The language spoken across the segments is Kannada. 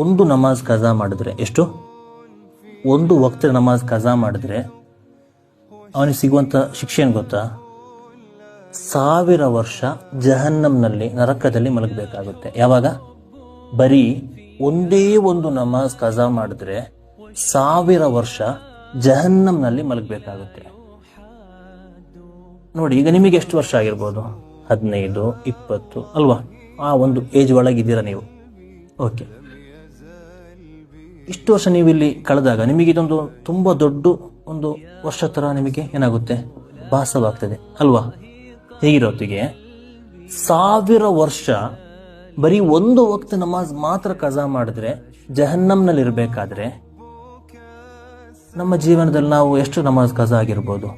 ಒಂದು ನಮಾಜ್ ಕಜಾ ಮಾಡಿದ್ರೆ ಎಷ್ಟು? ಒಂದು ವಕ್ತ ನಮಾಜ್ ಕಜಾ ಮಾಡಿದ್ರೆ ಅವನಿಗೆ ಸಿಗುವಂತ ಶಿಕ್ಷೆ ಏನು ಗೊತ್ತಾ? ಸಾವಿರ ವರ್ಷ ಜಹನ್ನಂನಲ್ಲಿ, ನರಕದಲ್ಲಿ ಮಲಗಬೇಕಾಗುತ್ತೆ. ಯಾವಾಗ? ಬರೀ ಒಂದೇ ಒಂದು ನಮಾಜ್ ಕಜಾ ಮಾಡಿದ್ರೆ ಸಾವಿರ ವರ್ಷ ಜಹನ್ನಂನಲ್ಲಿ ಮಲಗಬೇಕಾಗುತ್ತೆ. ನೋಡಿ, ಈಗ ನಿಮಗೆ ಎಷ್ಟು ವರ್ಷ ಆಗಿರ್ಬೋದು? ಹದಿನೈದು, ಇಪ್ಪತ್ತು, ಅಲ್ವಾ? ಆ ಒಂದು ಏಜ್ ಒಳಗಿದ್ದೀರಾ ನೀವು? ಓಕೆ ಇಷ್ಟು ವರ್ಷ ನೀವು ಇಲ್ಲಿ ಕಳೆದಾಗ ನಿಮಗೆ ಇದೊಂದು ತುಂಬ ದೊಡ್ಡ ಒಂದು ವರ್ಷ ಥರ ನಿಮಗೆ ಏನಾಗುತ್ತೆ? ಭಾಸವಾಗ್ತದೆ, ಅಲ್ವಾ? ಹೇಗಿರೋತ್ತಿಗೆ ಸಾವಿರ ವರ್ಷ ಬರೀ ಒಂದು ವಕ್ತ ನಮಾಜ್ ಮಾತ್ರ ಕಜಾ ಮಾಡಿದ್ರೆ ಜಹನ್ನಂನಲ್ಲಿ ಇರಬೇಕಾದ್ರೆ ನಮ್ಮ ಜೀವನದಲ್ಲಿ ನಾವು ಎಷ್ಟು ನಮಾಜ್ ಕಜಾ ಆಗಿರ್ಬೋದು?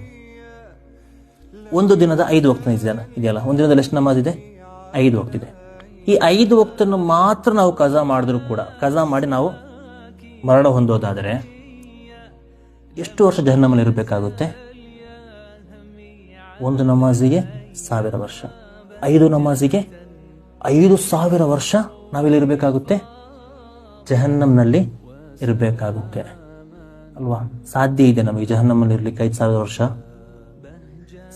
ಒಂದು ದಿನದ ಐದು ವಕ್ತ ಇದೆಯಲ್ಲ ಇದೆಯಲ್ಲ? ಒಂದು ದಿನದಲ್ಲಿ ಎಷ್ಟು ನಮಾಜ್ ಇದೆ? ಐದು ವಕ್ತ ಇದೆ. ಈ ಐದು ವಕ್ತನ್ನು ಮಾತ್ರ ನಾವು ಕಜಾ ಮಾಡಿದ್ರು ಕೂಡ, ಕಜಾ ಮಾಡಿ ನಾವು ಮರಣ ಹೊಂದೋದಾದರೆ ಎಷ್ಟು ವರ್ಷ ಜಹನ್ನಮಲ್ಲಿ ಇರಬೇಕಾಗುತ್ತೆ? ಒಂದು ನಮಾಜಿಗೆ ಸಾವಿರ ವರ್ಷ. ಐದು ನಮಾಜಿಗೆ ಐದು ಸಾವಿರ ವರ್ಷ ನಾವಿಲ್ಲಿ ಇರಬೇಕಾಗುತ್ತೆ? ಜಹನ್ನಂನಲ್ಲಿ ಇರಬೇಕಾಗುತ್ತೆ. ಅಲ್ವಾ? ಸಾಧ್ಯ ಇದೆ ನಮಗೆ ಜಹನ್ನಮಲ್ಲಿ ಇರ್ಲಿಕ್ಕೆ ಐದು ಸಾವಿರ ವರ್ಷ?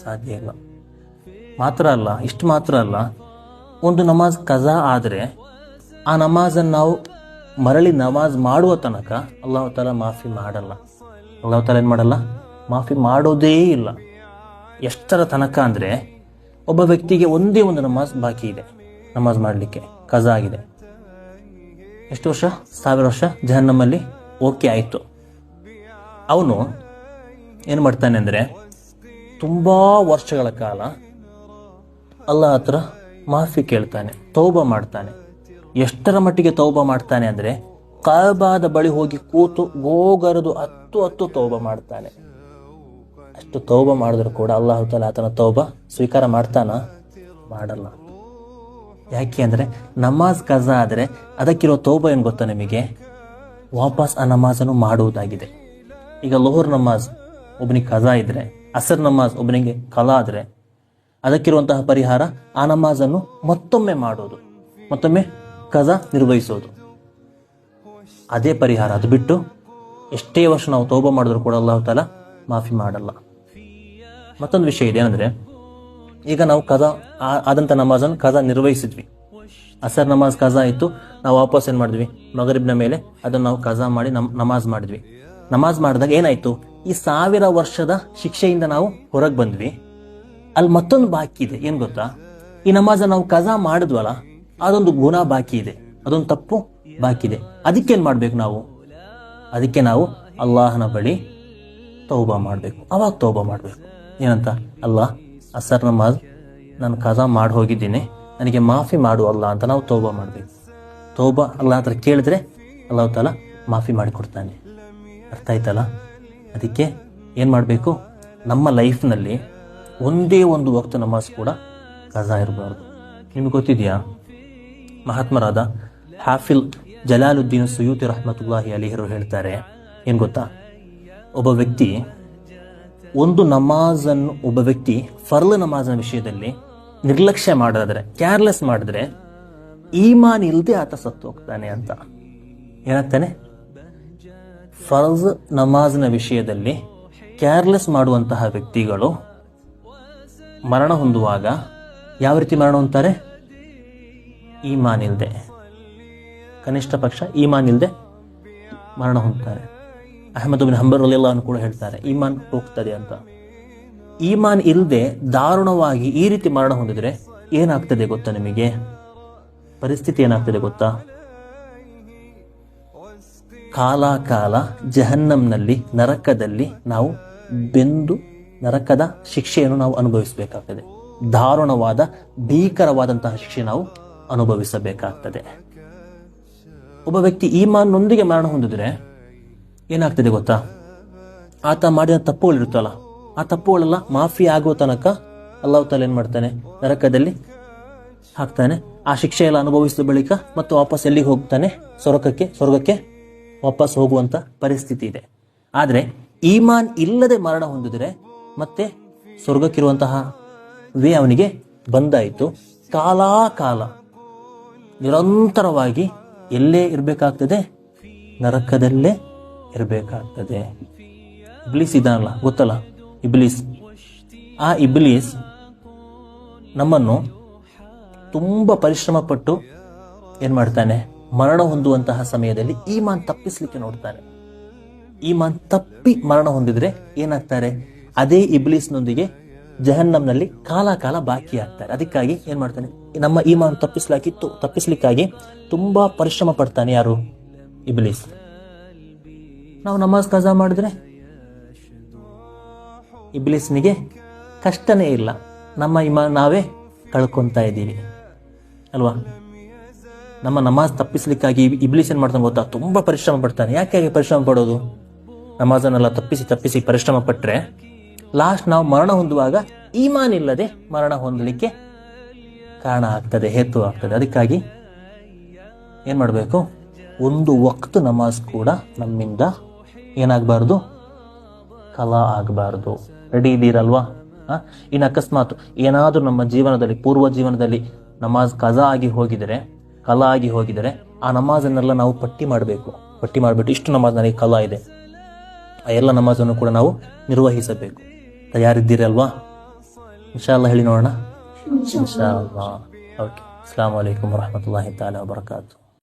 ಸಾಧ್ಯ ಇಲ್ಲ. ಮಾತ್ರ ಅಲ್ಲ, ಇಷ್ಟು ಮಾತ್ರ ಅಲ್ಲ, ಒಂದು ನಮಾಜ್ ಕಜಾ ಆದರೆ ಆ ನಮಾಜನ್ನು ನಾವು ಮರಳಿ ನಮಾಜ್ ಮಾಡುವ ತನಕ ಅಲ್ಲಾಹ್ ತಾಲ ಮಾಫಿ ಮಾಡಲ್ಲ. ಅಲ್ಲಾಹ ತಾಲ ಏನು ಮಾಡಲ್ಲ? ಮಾಫಿ ಮಾಡೋದೇ ಇಲ್ಲ. ಎಷ್ಟರ ತನಕ ಅಂದರೆ ಒಬ್ಬ ವ್ಯಕ್ತಿಗೆ ಒಂದೇ ಒಂದು ನಮಾಜ್ ಬಾಕಿ ಇದೆ. ನಮಾಜ್ ಮಾಡಲಿಕ್ಕೆ ಕಜಾ ಆಗಿದೆ. ಎಷ್ಟು ವರ್ಷ? ಸಾವಿರ ವರ್ಷ? ಜಹನ್ನಮಲ್ಲಿ? ಓಕೆ, ಆಯಿತು. ಅವನು ಏನು ಮಾಡ್ತಾನೆ ಅಂದರೆ ತುಂಬ ವರ್ಷಗಳ ಕಾಲ ಅಲ್ಲ ಹತ್ರ ಮಾಫಿ ಕೇಳ್ತಾನೆ, ತೋಬ ಮಾಡ್ತಾನೆ. ಎಷ್ಟರ ಮಟ್ಟಿಗೆ ತೌಬ ಮಾಡ್ತಾನೆ ಅಂದರೆ ಕಾಬಾದ ಬಳಿ ಹೋಗಿ ಕೂತು ಗೋಗರದು ಹತ್ತು ಹತ್ತು ತೌಬ ಮಾಡ್ತಾನೆ. ಅಷ್ಟು ತೌಬ ಮಾಡಿದ್ರು ಕೂಡ ಅಲ್ಲಾಹು ತಾಲ ಆತನ ತೌಬ ಸ್ವೀಕಾರ ಮಾಡ್ತಾನ? ಮಾಡಲ್ಲ. ಯಾಕೆ ಅಂದರೆ ನಮಾಜ್ ಕಜಾ ಆದರೆ ಅದಕ್ಕಿರೋ ತೌಬ ಏನು ಗೊತ್ತಾ ನಿಮಗೆ? ವಾಪಸ್ ಆ ನಮಾಜನ್ನು ಮಾಡುವುದಾಗಿದೆ. ಈಗ ಲೋಹರ್ ನಮಾಜ್ ಒಬ್ಬನಿಗೆ ಕಜಾ ಇದ್ರೆ, ಅಸರ್ ನಮಾಜ್ ಒಬ್ಬನಿಗೆ ಕಲಾ ಆದರೆ, ಅದಕ್ಕಿರುವಂತಹ ಪರಿಹಾರ ಆ ನಮಾಜನ್ನು ಮತ್ತೊಮ್ಮೆ ಮಾಡೋದು ಮತ್ತೊಮ್ಮೆ ಕಜಾ ನಿರ್ವಹಿಸೋದು. ಅದೇ ಪರಿಹಾರ. ಅದು ಬಿಟ್ಟು ಎಷ್ಟೇ ವರ್ಷ ನಾವು ತೋಬ ಮಾಡಿದ್ರು ಕೂಡ ಅಲ್ಲಾಹು ತಾಲ ಮಾಫಿ ಮಾಡಲ್ಲ. ಮತ್ತೊಂದು ವಿಷಯ ಇದೆ ಏನಂದ್ರೆ, ಈಗ ನಾವು ಕಜಾ ಆದಂಥ ನಮಾಜನ್ನು ಕಜಾ ನಿರ್ವಹಿಸಿದ್ವಿ. ಅಸರ್ ನಮಾಜ್ ಕಜಾ ಇತ್ತು, ನಾವು ವಾಪಸ್ ಏನ್ ಮಾಡಿದ್ವಿ? ಮಗರಿಬ್ನ ಮೇಲೆ ಅದನ್ನು ನಾವು ಕಜಾ ಮಾಡಿ ನಮ್, ನಮಾಜ್ ಮಾಡಿದ್ವಿ. ನಮಾಜ್ ಮಾಡಿದಾಗ ಏನಾಯ್ತು? ಈ ಸಾವಿರ ವರ್ಷದ ಶಿಕ್ಷೆಯಿಂದ ನಾವು ಹೊರಗೆ ಬಂದ್ವಿ. ಅಲ್ಲಿ ಮತ್ತೊಂದು ಬಾಕಿ ಇದೆ. ಏನ್ ಗೊತ್ತಾ? ಈ ನಮಾಜ ನಾವು ಕಜಾ ಮಾಡಿದ್ವಲ್ಲ ಅದೊಂದು ಗುಣ ಬಾಕಿ ಇದೆ. ಅದೊಂದು ತಪ್ಪು ಬಾಕಿ ಇದೆ. ಏನು ಮಾಡ್ಬೇಕು ನಾವು? ಅದಕ್ಕೆ ನಾವು ಅಲ್ಲಾಹನ ಬಳಿ ತೌಬಾ ಮಾಡಬೇಕು. ಅವಾಗ ತೌಬಾ ಮಾಡಬೇಕು. ಏನಂತ? ಅಲ್ಲ ಅಸರ್ ನಮಾಜ್ ನಾನು ಕಜಾ ಮಾಡಿ ಹೋಗಿದ್ದೀನಿ. ನನಗೆ ಮಾಫಿ ಮಾಡು ಅಲ್ಲ ಅಂತ ನಾವು ತೌಬಾ ಮಾಡಬೇಕು. ತೌಬಾ ಅಲ್ಲ ಹತ್ರ ಕೇಳಿದ್ರೆ ಅಲ್ಲಾ ತಾಲ ಮಾಫಿ ಮಾಡಿಕೊಡ್ತಾನೆ ಅರ್ಥ ಆಯ್ತಲ್ಲ? ಅದಕ್ಕೆ ಏನು ಮಾಡಬೇಕು? ನಮ್ಮ ಲೈಫ್ನಲ್ಲಿ ಒಂದೇ ಒಂದು ವಕ್ತ ನಮಾಜ್ ಕೂಡ ಕಜಾ ಇರಬಾರ್ದು. ನಿಮ್ಗೆ ಗೊತ್ತಿದೆಯಾ? ಮಹಾತ್ಮರಾದ ಹಾಫಿಲ್ ಜಲಾಲುದ್ದೀನ್ ಸುಯೂತಿ ರಹಮತುಲ್ಲಾಹಿ ಅಲಿಹರು ಹೇಳ್ತಾರೆ, ಏನು ಗೊತ್ತಾ? ಒಬ್ಬ ವ್ಯಕ್ತಿ, ಒಂದು ನಮಾಜನ್ನು, ಒಬ್ಬ ವ್ಯಕ್ತಿ ಫರ್ಲ್ ನಮಾಜನ ವಿಷಯದಲ್ಲಿ ನಿರ್ಲಕ್ಷ್ಯ ಮಾಡಿದ್ರೆ ಕೇರ್ಲೆಸ್ ಮಾಡಿದ್ರೆ ಈಮಾನ್ ಇಲ್ಲದೆ ಆತ ಸತ್ತು ಹೋಗ್ತಾನೆ ಅಂತ. ಏನಾಗ್ತಾನೆ? ಫರ್ಜ್ ನಮಾಜ್ನ ವಿಷಯದಲ್ಲಿ ಕೇರ್ಲೆಸ್ ಮಾಡುವಂತಹ ವ್ಯಕ್ತಿಗಳು ಮರಣ ಹೊಂದುವಾಗ ಯಾವ ರೀತಿ ಮರಣ ಹೊಂದ್ತಾರೆ? ಈಮಾನ್ ಇಲ್ಲದೆ ಕನಿಷ್ಠ ಪಕ್ಷ ಈಮಾನ್ ಇಲ್ಲದೆ ಮರಣ ಹೊಂದ್ತಾರೆ. ಅಹಮದ್ ಬಿನ್ ಹಂಬರ್ ಅಲ್ಲಿಲ್ಲಾನು ಕೂಡ ಹೇಳ್ತಾರೆ, ಈಮಾನ್ ಹೋಗ್ತದೆ ಅಂತ. ಈಮಾನ್ ಇಲ್ಲದೆ ದಾರುಣವಾಗಿ ಈ ರೀತಿ ಮರಣ ಹೊಂದಿದ್ರೆ ಏನಾಗ್ತದೆ ಗೊತ್ತಾ ನಿಮಗೆ? ಪರಿಸ್ಥಿತಿ ಏನಾಗ್ತದೆ ಗೊತ್ತಾ? ಕಾಲ ಕಾಲ ಜಹನ್ನಂನಲ್ಲಿ, ನರಕದಲ್ಲಿ ನಾವು ಬೆಂದು ನರಕದ ಶಿಕ್ಷೆಯನ್ನು ನಾವು ಅನುಭವಿಸಬೇಕಾಗ್ತದೆ. ದಾರುಣವಾದ, ಭೀಕರವಾದಂತಹ ಶಿಕ್ಷೆ ನಾವು ಅನುಭವಿಸಬೇಕಾಗ್ತದೆ. ಒಬ್ಬ ವ್ಯಕ್ತಿ ಈಮಾನ್ನೊಂದಿಗೆ ಮರಣ ಹೊಂದಿದ್ರೆ ಏನಾಗ್ತದೆ ಗೊತ್ತಾ? ಆತ ಮಾಡಿದ ತಪ್ಪುಗಳಿರುತ್ತಲ್ಲ, ಆ ತಪ್ಪುಗಳೆಲ್ಲ ಮಾಫಿ ಆಗುವ ತನಕ ಅಲ್ಲಾಹ್ ತಾಲ ಏನ್ ಮಾಡ್ತಾನೆ? ನರಕದಲ್ಲಿ ಹಾಕ್ತಾನೆ. ಆ ಶಿಕ್ಷೆ ಎಲ್ಲ ಅನುಭವಿಸಿದ ಬಳಿಕ ಮತ್ತು ವಾಪಸ್ ಎಲ್ಲಿಗೆ ಹೋಗ್ತಾನೆ? ಸ್ವರ್ಗಕ್ಕೆ ಸ್ವರ್ಗಕ್ಕೆ ವಾಪಸ್ ಹೋಗುವಂತ ಪರಿಸ್ಥಿತಿ ಇದೆ. ಆದ್ರೆ ಈಮಾನ್ ಇಲ್ಲದೆ ಮರಣ ಹೊಂದಿದ್ರೆ ಮತ್ತೆ ಸ್ವರ್ಗಕ್ಕಿರುವಂತಹ ವೇ ಅವನಿಗೆ ಬಂದಾಯಿತು. ಕಾಲಾ ಕಾಲ ನಿರಂತರವಾಗಿ ಎಲ್ಲೇ ಇರಬೇಕಾಗ್ತದೆ, ನರಕದಲ್ಲೇ ಇರಬೇಕಾಗ್ತದೆ. ಇಬ್ಲೀಸ್ ಇದಾನಲ್ಲ, ಗೊತ್ತಲ್ಲ? ಇಬ್ಲೀಸ್. ಆ ಇಬ್ಲೀಸ್ ನಮ್ಮನ್ನು ತುಂಬ ಪರಿಶ್ರಮ ಪಟ್ಟು ಏನ್ ಮಾಡ್ತಾನೆ? ಮರಣ ಹೊಂದುವಂತಹ ಸಮಯದಲ್ಲಿ ಈಮಾನ್ ತಪ್ಪಿಸ್ಲಿಕ್ಕೆ ನೋಡ್ತಾನೆ. ಈಮಾನ್ ತಪ್ಪಿ ಮರಣ ಹೊಂದಿದ್ರೆ ಏನಾಗ್ತಾರೆ? ಅದೇ ಇಬ್ಲೀಸ್ನೊಂದಿಗೆ ಜಹನ್ನಂನಲ್ಲಿ ಕಾಲ ಕಾಲ ಬಾಕಿ ಆಗ್ತಾರೆ. ಅದಕ್ಕಾಗಿ ಏನ್ ಮಾಡ್ತಾನೆ? ನಮ್ಮ ಈಮಾನ್ ತಪ್ಪಿಸ್ಲಾಕಿತ್ತು. ತಪ್ಪಿಸ್ಲಿಕ್ಕಾಗಿ ತುಂಬಾ ಪರಿಶ್ರಮ ಪಡ್ತಾನೆ ಯಾರು? ಇಬ್ಲೀಸ್. ನಾವು ನಮಾಜ್ ಕಜಾ ಮಾಡಿದ್ರೆ ಇಬ್ಲೀಸ್ನಿಗೆ ಕಷ್ಟನೇ ಇಲ್ಲ. ನಮ್ಮ ಇಮಾನ್ ನಾವೇ ಕಳ್ಕೊಂತಾ ಇದ್ದೀವಿ. ಅಲ್ವಾ? ನಮ್ಮ ನಮಾಜ್ ತಪ್ಪಿಸ್ಲಿಕ್ಕಾಗಿ ಇಬ್ಲೀಸ್ ಏನ್ ಮಾಡ್ತಾನೆ ಗೊತ್ತಾ? ತುಂಬಾ ಪರಿಶ್ರಮ ಪಡ್ತಾನೆ. ಯಾಕೆ ಪರಿಶ್ರಮ ಪಡೋದು? ನಮಾಜನ್ನೆಲ್ಲ ತಪ್ಪಿಸಿ ತಪ್ಪಿಸಿ ಪರಿಶ್ರಮ ಪಟ್ರೆ ಲಾಸ್ಟ್ ನಾವು ಮರಣ ಹೊಂದುವಾಗ ಈಮಾನ್ ಇಲ್ಲದೆ ಮರಣ ಹೊಂದಲಿಕ್ಕೆ ಕಾರಣ ಆಗ್ತದೆ, ಹೇತು ಆಗ್ತದೆ. ಅದಕ್ಕಾಗಿ ಏನ್ ಮಾಡಬೇಕು? ಒಂದು ವಕ್ತು ನಮಾಜ್ ಕೂಡ ನಮ್ಮಿಂದ ಏನಾಗಬಾರ್ದು? ಕಲಾ ಆಗಬಾರ್ದು. ರೆಡಿ ಇದ್ದೀರಲ್ವಾ? ಇನ್ನು ಅಕಸ್ಮಾತ್ ಏನಾದರೂ ನಮ್ಮ ಜೀವನದಲ್ಲಿ, ಪೂರ್ವ ಜೀವನದಲ್ಲಿ ನಮಾಜ್ ಕಜಾ ಆಗಿ ಹೋಗಿದರೆ, ಕಲಾ ಆಗಿ ಹೋಗಿದರೆ ಆ ನಮಾಜನ್ನೆಲ್ಲ ನಾವು ಪಟ್ಟಿ ಮಾಡಬೇಕು. ಪಟ್ಟಿ ಮಾಡಿಬಿಟ್ಟು ಇಷ್ಟು ನಮಾಜ್ ನನಗೆ ಕಲಾ ಇದೆ. ಆ ಎಲ್ಲ ನಮಾಜನ್ನು ಕೂಡ ನಾವು ನಿರ್ವಹಿಸಬೇಕು. ತಯಾರಿದ್ದೀರಲ್ವಾ? ಇನ್ಶಾ ಅಲ್ಲ ಹೇಳಿ ನೋಡೋಣ. ಇನ್ಶಾ ಅಲ್ಲಾ ಓಕೆ ಅಸ್ಲಾಂ ವಲೈಕುಮ್ ವರಹಮತುಲ್ಲಾಹಿ ತಾಲ ವಬರಕಾತು